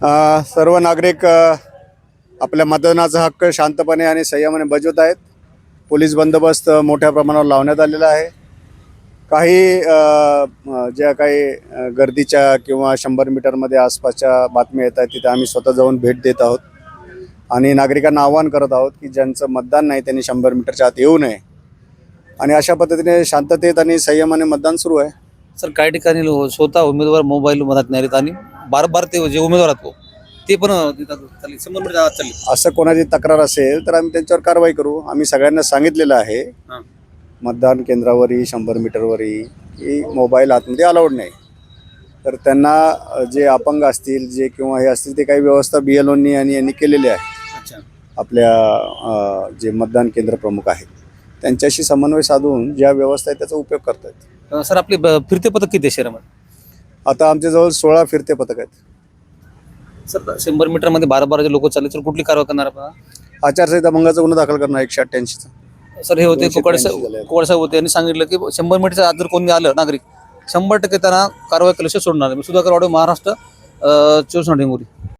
सर्व नागरिक आपल्या मतदानाचा हक्क शांतपणे आणि संयमाने बजवत आहेत. पोलीस बंदोबस्त मोठ्या प्रमाणावर लावण्यात आलेला आहे. काही ज्या काही गर्दीच्या किंवा शंभर मीटरमध्ये आसपासच्या बातम्या येत आहेत तिथे आम्ही स्वतः जाऊन भेट देत आहोत. आणि नागरिकांना आवाहन करत आहोत की ज्यांचं मतदान नाही त्यांनी शंभर मीटरच्या आत येऊ नये. आणि अशा पद्धतीने शांततेत आणि संयमाने मतदान सुरू आहे. सर काही ठिकाणी हो, स्वतः उमेदवार मोबाईल मदत नाही आणि? बार बार ते जे उमेदवार आहेत तो पण देतात. चालेल शंभर मीटर आत चालले. असं कोणाची तक्रार असेल तर आम्ही त्यांच्यावर कारवाई करू. आम्ही सगळ्यांना सांगितलेलं आहे. हां. मतदान केंद्रावरही शंभर मीटरवरही की मोबाईल आतमध्ये अलाउड नाही. तर त्यांना जे अपंग असतील जे किंवा हे असतील ते काही व्यवस्था बी एल ओनी आणि यांनी केलेली आहे. अच्छा. आपल्या अ, जे मतदान केंद्र प्रमुख आहेत त्यांच्याशी समन्वय साधून ज्या व्यवस्था आहेत त्याचा उपयोग करतात अं, सर आपले ब- फिरते पथक किती आहे शहरामध्ये? आता आमच्याजवळ सोळा फिरते पथक आहेत. सर शंभर मीटरमध्ये बारा बारा जे लोक चालले तर कुठली कारवाई करणार आपण? आचारसंहिता भंगाचा गुन्हा दाखल करणार एकशे अठ्ठ्याऐंशीचा. सर हे होते दोनशे कोकड त्र्याऐंशी झाले. कोकड साहेब होते यांनी सांगितलं की शंभर मीटरच्या आत जर कोणी आलं नागरिक? शंभर टक्के त्यांना कारवाई केल्याशिवाय सोडणार सुधाकर वाडे महाराष्ट्र चोवीस डेंगुरी